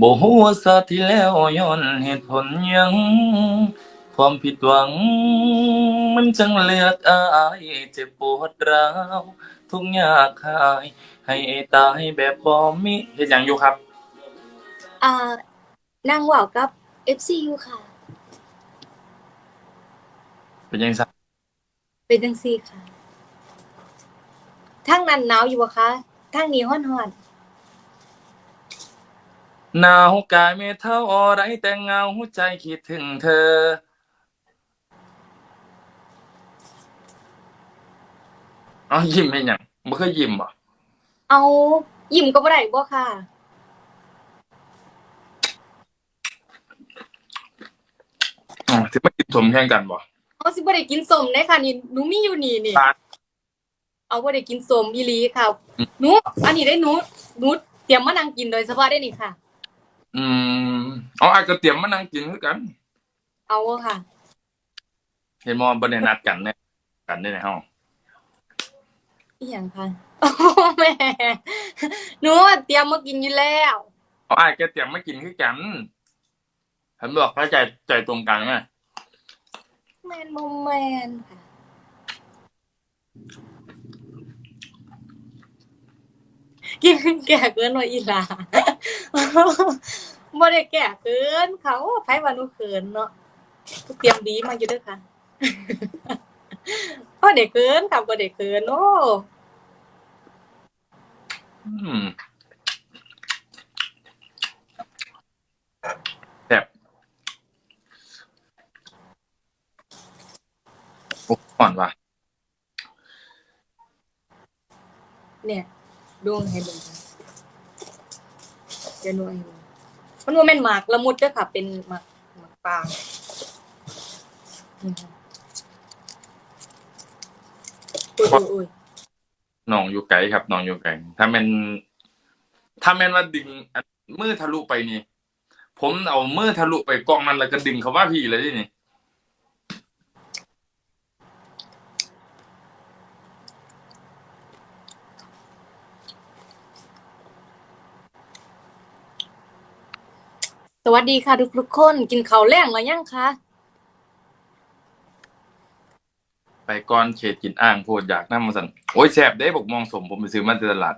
บ่ฮู้ว่าซาที่แล้วย้อนเหตุผลหยัง ความผิดหวัง มันจังเลือกอายเจ็บปวดร้าวทุกข์ยากหาย ให้ตายแบบบ่มีเฮ็ดหยังอยู่ครับ อ่านั่งเว่าวกับ FCU ค่ะ เป็นยังไงเป็นจังซี่ค่ะทางนั้นหนาวอยู่บ่คะทางนี้ร้อน หนาวกายไม่เท่าอะไรแต่เงาใจคิดถึงเธอ เอ้ายิ้มให้หยังบ่เคยยิ้มบ่ๆเอายิ้มก็บ่ได้บ่ค่ะ อ๋อสิมากินสมแข่งกันบ่ เอาสิบ่ได้กินสมเด้ค่ะนี่หนูมีอยู่นี่นี่ตาเอาบ่ได้กินสมอีหลีค่ะหนูอันนี้ได้หนูหนูเตรียมมานั่งกินโดยเฉพาะได้นี่ค่ะ อืมอ๋ออายก็เตรียมมานั่งกินคือกัน เอาอะค่ะ เห็นมอบ่ได้นัดกันเนี่ยกันได้ในห้องอีหยังคะโอ้แม่หนูเตรียมมากินอยู่แล้ว เอาอายแกเตรียมมากินคือกันผมบอกพระใจใจตรงกันไงแมนบ่แมนค่ะ กินแก่เกินว่าอีหลา บ่ได้แก่เกินเขาไผว่าหนูเขินเนาะเตรียมดีมาอยู่เด้อค่ะบ่ได้เกินค่ะบ่ได้เกินโอ้อืมแบบโอ้ก่อนว่ะเนี่ยดวงให้เบิ่งค่ะ เดี๋ยวหนูให้เบิ่งมันบ่แม่นหมากละมุดเด้อค่ะ เป็นหมากหมากปางนี่ค่ะโอ้ยโอ้ยน้องอยู่ไกลครับน้องอยู่ไกลถ้าแม่นถ้าแม่นว่าดึงอันมือทะลุไปนี่ ผมเอามือทะลุไปกล้องนั้นแล้วก็ดึงเขาว่าพี่เลยนี่ สวัสดีค่ะ ทุกทุกๆคนกินข้าวแล้งหรือยังคะไปก่อนเขตกินอ่างโพดอยากน้ำมาสั่นโอ้ยแซ่บได้บอกมองสมผมไปซื้อมาที่ตลาด